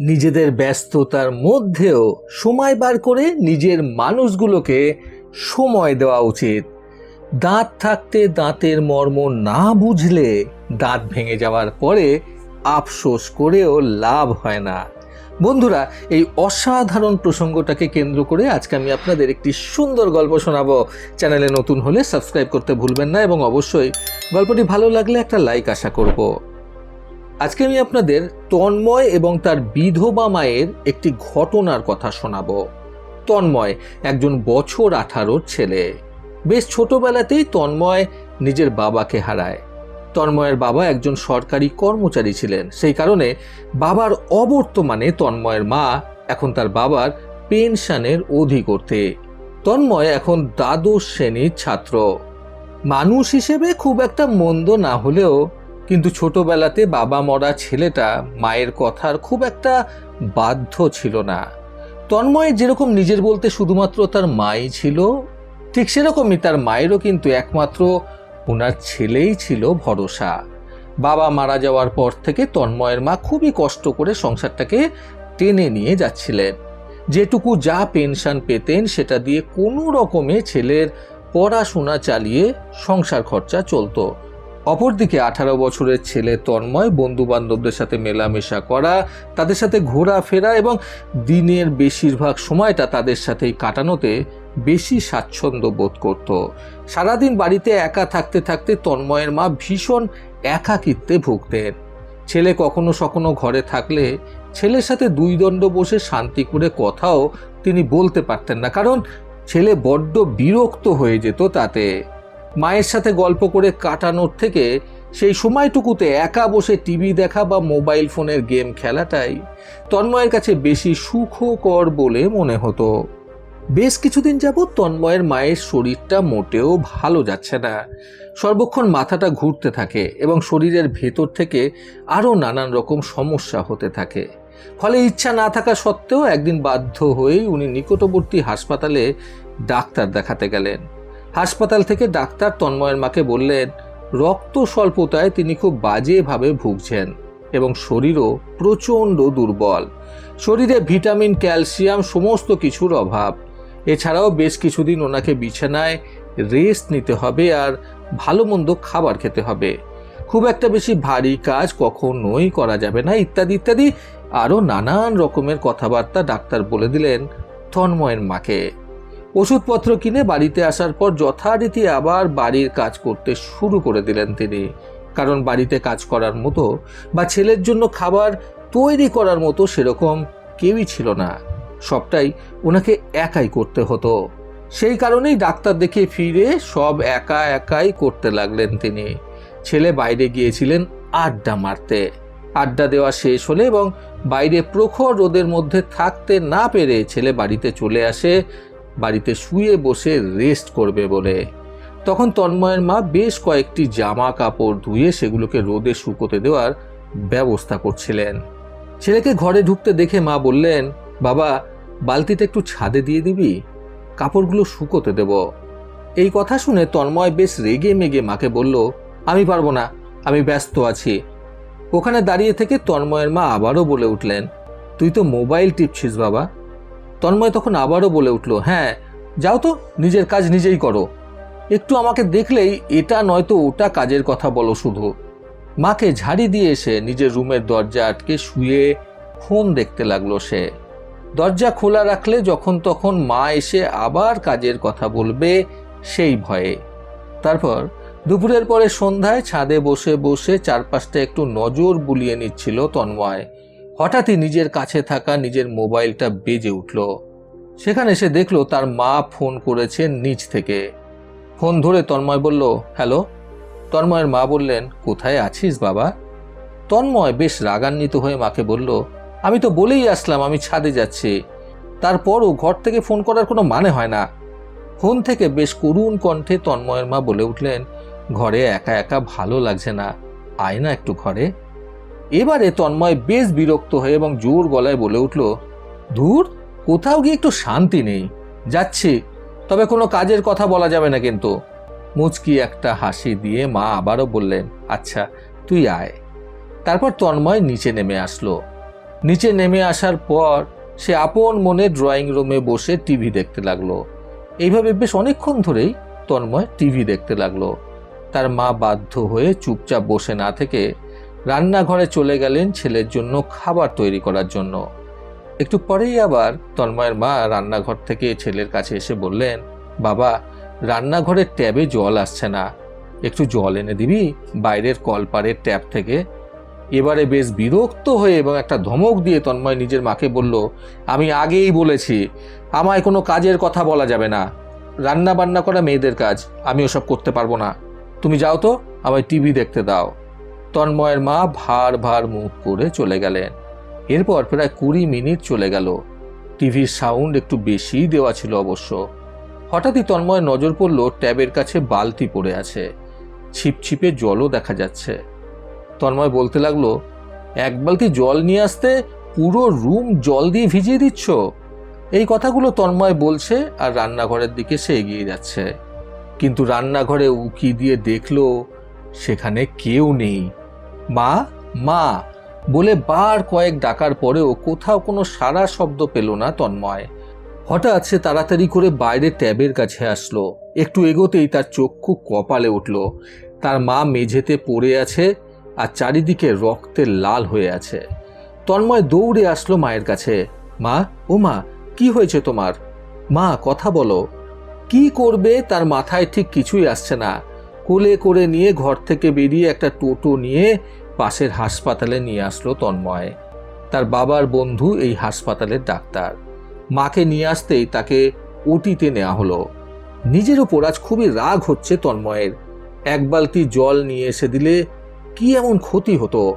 নিজেদের ব্যস্ততার মধ্যেও সময় বার করে নিজের মানুষগুলোকে সময় দেওয়া উচিত। দাঁত থাকতে দাঁতের মর্ম না বুঝলে দাঁত ভেঙে যাওয়ার পরে আফসোস করেও লাভ হয় না। বন্ধুরা, এই অসাধারণ প্রসঙ্গটাকে কেন্দ্র করে আজকে আমি আপনাদের একটি সুন্দর গল্প শোনাবো। চ্যানেলে নতুন হলে সাবস্ক্রাইব করতে ভুলবেন না এবং অবশ্যই গল্পটি ভালো লাগলে একটা লাইক আশা করব। আজকে আমি আপনাদের তন্ময় এবং তার বিধবা মায়ের একটি ঘটনার কথা শোনাব। তন্ময় একজন বছর আঠারোর ছেলে। বেশ ছোটবেলাতেই তন্ময় নিজের বাবাকে হারায়। তন্ময়ের বাবা একজন সরকারি কর্মচারী ছিলেন। সেই কারণে বাবার অবর্তমানে তন্ময়ের মা এখন তার বাবার পেনশনের অধিকর্তে তন্ময় এখন দ্বাদশ শ্রেণির ছাত্র। মানুষ হিসেবে খুব একটা মন্দ না হলেও কিন্তু ছোটবেলাতে বাবা মরা ছেলেটা মায়ের কথার খুব একটা বাধ্য ছিল না। তন্ময় যেরকম নিজের বলতে শুধুমাত্র তার মাই ছিল, ঠিক সেরকমই তার মায়েরও কিন্তু একমাত্র ওনার ছেলেই ছিল ভরসা। বাবা মারা যাওয়ার পর থেকে তন্ময়ের মা খুবই কষ্ট করে সংসারটাকে টেনে নিয়ে যাচ্ছিলেন। যেটুকু যা পেনশন পেতেন সেটা দিয়ে কোনো রকমে ছেলের পড়াশোনা চালিয়ে সংসার খরচা চলতো। অপরদিকে আঠারো বছরের ছেলে তন্ময় বন্ধু বান্ধবদের সাথে মেলামেশা করা, তাদের সাথে ঘোরাফেরা এবং দিনের বেশিরভাগ সময়টা তাদের সাথেই কাটানোতে বেশি স্বাচ্ছন্দ্য বোধ করত। সারাদিন বাড়িতে একা থাকতে থাকতে তন্ময়ের মা ভীষণ একাকিত্বে ভুগতেন। ছেলে কখনো সখনো ঘরে থাকলে ছেলের সাথে দুই দণ্ড বসে শান্তি করে কথাও তিনি বলতে পারতেন না, কারণ ছেলে বড্ড বিরক্ত হয়ে যেত তাতে। মায়ের সাথে গল্প করে কাটানোর থেকে সেই সময়টুকুতে একা বসে টিভি দেখা বা মোবাইল ফোনের গেম খেলাটাই তন্ময়ের কাছে বেশি সুখকর বলে মনে হতো। বেশ কিছুদিন যাবৎ তন্ময়ের মায়ের শরীরটা মোটেও ভালো যাচ্ছে না। সর্বক্ষণ মাথাটা ঘুরতে থাকে এবং শরীরের ভেতর থেকে আরও নানান রকম সমস্যা হতে থাকে। ফলে ইচ্ছা না থাকা সত্ত্বেও একদিন বাধ্য হয়েই উনি নিকটবর্তী হাসপাতালে ডাক্তার দেখাতে গেলেন। হাসপাতাল থেকে ডাক্তার তন্ময়ের মাকে বললেন, রক্ত স্বল্পতায় তিনি খুব বাজেভাবে ভুগছেন এবং শরীরও প্রচণ্ড দুর্বল। শরীরে ভিটামিন, ক্যালসিয়াম, সমস্ত কিছুর অভাব। এছাড়াও বেশ কিছুদিন ওনাকে বিছানায় রেস্ট নিতে হবে আর ভালো মন্দ খাবার খেতে হবে। খুব একটা বেশি ভারী কাজ কখনোই করা যাবে না, ইত্যাদি ইত্যাদি। আরও নানান রকমের কথাবার্তা ডাক্তার বলে দিলেন তন্ময়ের মাকে। ওষুধপত্র কিনে বাড়িতে আসার পর যথারীতি আবার বাড়ির কাজ করতে শুরু করে দিলেন তিনি। কারণ বাড়িতে কাজ করার মতো বা ছেলের জন্য খাবার তৈরি করার মতো সেরকম কেউই ছিল না। সবটাই ওনাকে একাই করতে হতো। সেই কারণেই ডাক্তার দেখে ফিরে সব একা একাই করতে লাগলেন তিনি। ছেলে বাইরে গিয়েছিলেন আড্ডা মারতে। আড্ডা দেওয়া শেষ হলে এবং বাইরে প্রখর রোদের মধ্যে থাকতে না পেরে ছেলে বাড়িতে চলে আসে বাড়িতে শুয়ে বসে রেস্ট করবে বলে। তখন তন্ময়ের মা বেশ কয়েকটি জামা কাপড় ধুয়ে সেগুলোকে রোদে শুকোতে দেওয়ার ব্যবস্থা করছিলেন। ছেলেকে ঘরে ঢুকতে দেখে মা বললেন, বাবা, বালতিটা একটু ছাদে দিয়ে দিবি? কাপড়গুলো শুকোতে দেব। এই কথা শুনে তন্ময় বেশ রেগে মেগে মাকে বলল, আমি পারব না, আমি ব্যস্ত আছি। ওখানে দাঁড়িয়ে থেকে তন্ময়ের মা আবারও বলে উঠলেন, তুই তো মোবাইল টিপছিস বাবা। তন্ময় তখন আবারও বলে উঠল হ্যাঁ যাও তো, নিজের কাজ নিজেই করো। একটু আমাকে দেখলেই এটা নয়তো ওটা কাজের কথা বলো শুধু। মাকে ঝাড়ি দিয়ে এসে নিজের রুমের দরজা আটকে শুয়ে ফোন দেখতে লাগল সে। দরজা খোলা রাখলে যখন তখন মা এসে আবার কাজের কথা বলবে সেই ভয়ে। তারপর দুপুরের পরে সন্ধ্যায় ছাদে বসে বসে চারপাশটা একটু নজর বুলিয়ে নিচ্ছিল তন্ময়। হঠাৎই নিজের কাছে থাকা নিজের মোবাইলটা বেজে উঠল। সেখানে সে দেখল তার মা ফোন করেছে নিচ থেকে। ফোন ধরে তন্ময় বলল, হ্যালো? তন্ময়ের মা বললেন, কোথায় আছিস বাবা? তন্ময় বেশ রাগান্বিত হয়ে মাকে বলল, আমি তো বলেই আসলাম, আমি ছাদে যাচ্ছি। তারপরও ঘর থেকে ফোন করার কোনো মানে হয় না। ফোন থেকে বেশ করুণ কণ্ঠে তন্ময়ের মা বলে উঠলেন, ঘরে একা একা ভালো লাগছে না। আয় না একটু ঘরে। এবারে তন্ময় বেশ বিরক্ত হয়ে এবং জোর গলায় বলে উঠল দূর কোথাও গিয়ে একটু শান্তি নেই। যাচ্ছি। তবে কোনো কাজের কথা বলা যাবে না কিন্তু। মুচকি একটা হাসি দিয়ে মা আবারও বললেন আচ্ছা তুই আয়। তারপর তন্ময় নিচে নেমে আসলো। নিচে নেমে আসার পর সে আপন মনে ড্রয়িং রুমে বসে টিভি দেখতে লাগল। এইভাবে বেশ অনেকক্ষণ ধরেই তন্ময় টিভি দেখতে লাগল। তার মা বাধ্য হয়ে চুপচাপ বসে না থেকে রান্নাঘরে চলে গেলেন ছেলের জন্য খাবার তৈরি করার জন্য। একটু পরেই আবার তন্ময়ের মা রান্নাঘর থেকে ছেলের কাছে এসে বললেন, বাবা, রান্নাঘরের ট্যাবে জল আসছে না। একটু জল এনে দিবি বাইরের কলপারের ট্যাপ থেকে। এবারে বেশ বিরক্ত হয়ে এবং একটা ধমক দিয়ে তন্ময় নিজের মাকে বলল, আমি আগেই বলেছি, আমায় কোনো কাজের কথা বলা যাবে না। রান্না বান্না করা মেয়েদের কাজ, আমি ওসব করতে পারব না। তুমি যাও তো, আমায় টিভি দেখতে দাও। তন্ময়ের মা ভার ভার মুখ করে চলে গেলেন। এরপর প্রায় কুড়ি মিনিট চলে গেল। টিভির সাউন্ড একটু বেশিই দেওয়া ছিল অবশ্য। হঠাৎই তন্ময়ের নজর পড়ল ট্যাবের কাছে বালতি পড়ে আছে। ছিপছিপে জলও দেখা যাচ্ছে। তন্ময় বলতে লাগল, এক বালতি জল নিয়ে আসতে পুরো রুম জল দিয়ে ভিজিয়ে দিচ্ছ? এই কথাগুলো তন্ময় বলছে আর রান্নাঘরের দিকে সে এগিয়ে যাচ্ছে। কিন্তু রান্নাঘরে উকি দিয়ে দেখল, সেখানে কেউ নেই। মা মা, বলে বার কয়েক ডাকার পরেও কোথাও কোনো সারা শব্দ পেল না তন্ময়। হঠাৎ সে তাড়াতাড়ি করে বাইরে ট্যাবের কাছে আসলো। একটু এগোতেই তার চক্ষু কপালে উঠল। তার মা মেঝেতে পড়ে আছে আর চারিদিকে রক্তের লাল হয়ে আছে। তন্ময় দৌড়ে আসলো মায়ের কাছে। মা, ও মা, কি হয়েছে তোমার? মা, কথা বলো। কি করবে? তার মাথায় ঠিক কিছুই আসছে না। কোলে করে নিয়ে ঘর থেকে বেরিয়ে একটা টোটো নিয়ে পাশের হাসপাতালে নিয়ে আসলো তন্ময়। তার বাবার বন্ধু এই হাসপাতালের ডাক্তার। মাকে নিয়ে আসতেই তাকে ওটিতে নেওয়া হলো। নিজের ওপর আজ খুবই রাগ হচ্ছে তন্ময়ের। এক বালতি জল নিয়ে এসে দিলে কি এমন ক্ষতি হতো?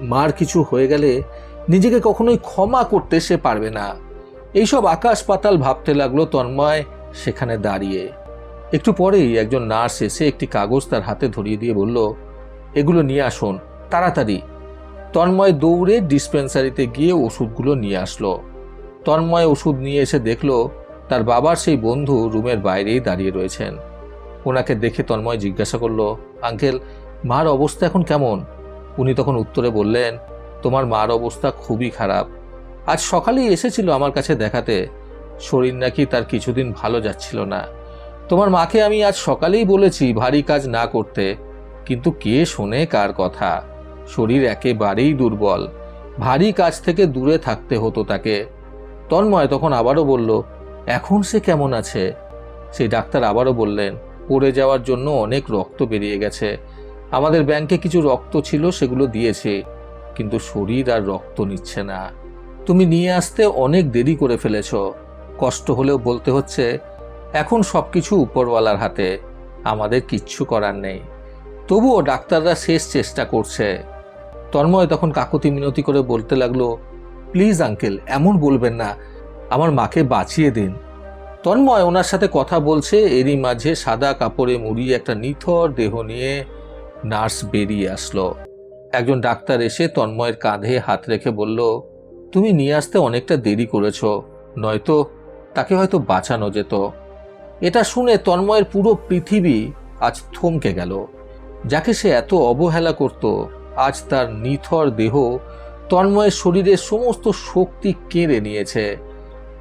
মার কিছু হয়ে গেলে নিজেকে কখনোই ক্ষমা করতে সে পারবে না। এইসব আকাশ পাতাল ভাবতে লাগল তন্ময় সেখানে দাঁড়িয়ে। একটু পরেই একজন নার্স এসে একটি কাগজ তার হাতে ধরিয়ে দিয়ে বলল, এগুলো নিয়ে আসুন, তাড়াতাড়ি। তন্ময় দৌড়ে ডিসপেন্সারিতে গিয়ে ওষুধগুলো নিয়ে আসলো। তন্ময় ওষুধ নিয়ে এসে দেখল, তার বাবার সেই বন্ধু রুমের বাইরেই দাঁড়িয়ে রয়েছেন। ওনাকে দেখে তন্ময় জিজ্ঞাসা করল, আঙ্কেল, মার অবস্থা এখন কেমন? উনি তখন উত্তরে বললেন, তোমার মার অবস্থা খুবই খারাপ। আজ সকালেই এসেছিল আমার কাছে দেখাতে। শরীর নাকি তার কিছুদিন ভালো যাচ্ছিল না। তোমার মাকে আমি আজ সকালেই বলেছি ভারী কাজ না করতে। কিন্তু কে শোনে কার কথা? শরীর একেবারেই দুর্বল। ভারী কাজ থেকে দূরে থাকতে হতো তাকে। তন্ময় তখন আবারও বলল, এখন সে কেমন আছে? সেই ডাক্তার আবারও বললেন, পড়ে যাওয়ার জন্য অনেক রক্ত বেরিয়ে গেছে। আমাদের ব্যাংকে কিছু রক্ত ছিল, সেগুলো দিয়েছে। কিন্তু শরীর আর রক্ত নিচ্ছে না। তুমি নিয়ে আসতে অনেক দেরি করে ফেলেছ। কষ্ট হলেও বলতে হচ্ছে এখন সব কিছু উপরওয়ালার হাতে। আমাদের কিচ্ছু করার নেই। তবুও ডাক্তাররা শেষ চেষ্টা করছে। তন্ময় তখন কাকুতি মিনতি করে বলতে লাগল, প্লিজ আঙ্কেল, এমন বলবেন না। আমার মাকে বাঁচিয়ে দিন। তন্ময় ওনার সাথে কথা বলছে, এরই মাঝে সাদা কাপড়ে মুড়িয়ে একটা নিথর দেহ নিয়ে নার্স বেরিয়ে আসলো। একজন ডাক্তার এসে তন্ময়ের কাঁধে হাত রেখে বলল, তুমি নিয়ে আসতে অনেকটা দেরি করেছ, নয়তো তাকে হয়তো বাঁচানো যেত। এটা শুনে তন্ময়ের পুরো পৃথিবী আজ থমকে গেল। যাকে সে এত অবহেলা করত, আজ তার নিথর দেহ তন্ময়ের শরীরের সমস্ত শক্তি কেড়ে নিয়েছে।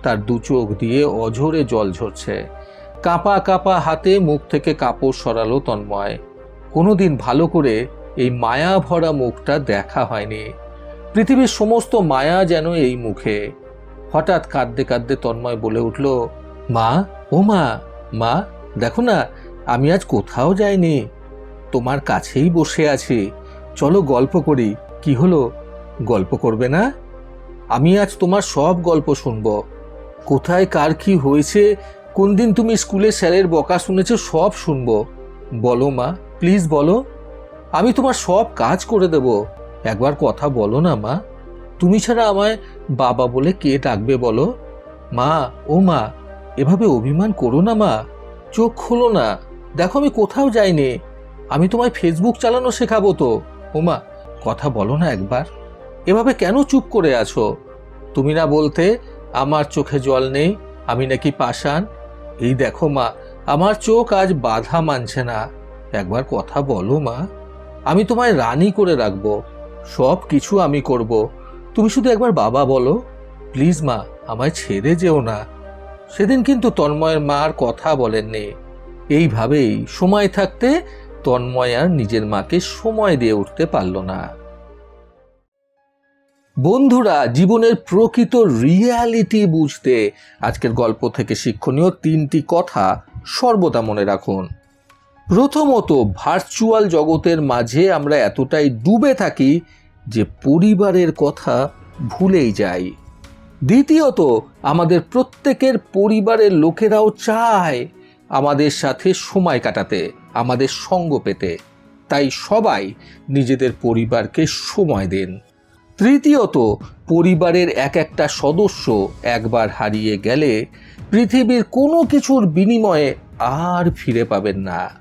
তার দু চোখ দিয়ে অঝরে জল ঝরছে। কাঁপা কাঁপা হাতে মুখ থেকে কাপড় সরালো তন্ময়। কোনোদিন ভালো করে এই মায়া ভরা মুখটা দেখা হয়নি। পৃথিবীর সমস্ত মায়া যেন এই মুখে। হঠাৎ কাঁদতে কাঁদতে তন্ময় বলে উঠল, মা, ও মা মা, দেখো না, আমি আজ কোথাও যাইনি। তোমার কাছেই বসে আছি। চলো গল্প করি। কি হলো? গল্প করবে না? আমি আজ তোমার সব গল্প শুনব। কোথায়, কার কি হয়েছে, কোন দিন তুমি স্কুলে স্যারের বকা শুনেছো, সব শুনব। বলো মা, প্লিজ বলো। আমি তোমার সব কাজ করে দেব। একবার কথা বলো না মা। তুমি ছাড়া আমায় বাবা বলে কে ডাকবে বলো? মা, ও মা এভাবে অভিমান করো না, মা। চোখ খোলো না। দেখো আমি কোথাও যাইনি। আমি তোমায় ফেসবুক চালানো শেখাবো তো। ও মা, কথা বলো না একবার। এভাবে কেন চুপ করে আছো? তুমি না বলতে আমার চোখে জল নেই, আমি নাকি পাষাণ। এই দেখো মা, আমার চোখ আজ বাধা মানছে না। একবার কথা বলো মা। আমি তোমায় রানি করে রাখব। সব কিছু আমি করব। তুমি শুধু একবার বাবা বলো। প্লিজ মা, আমায় ছেড়ে যেও না। সেদিন কিন্তু তন্ময়ের মা আর কথা বলেননি। এইভাবেই সময় থাকতে তন্ময় আর নিজের মাকে সময় দিয়ে উঠতে পারল না। বন্ধুরা, জীবনের প্রকৃত রিয়ালিটি বুঝতে আজকের গল্প থেকে শিক্ষণীয় তিনটি কথা সর্বদা মনে রাখুন। প্রথমত ভার্চুয়াল জগতের মাঝে আমরা এতটাই ডুবে থাকি যে পরিবারের কথা ভুলেই যাই। দ্বিতীয়ত, আমাদের প্রত্যেকের পরিবারের লোকেরাও চায় আমাদের সাথে সময় কাটাতে, আমাদের সঙ্গ পেতে। তাই সবাই নিজেদের পরিবারকে সময় দিন। তৃতীয়ত, পরিবারের এক একটা সদস্য একবার হারিয়ে গেলে পৃথিবীর কোনো কিছুর বিনিময়ে আর ফিরে পাবেন না।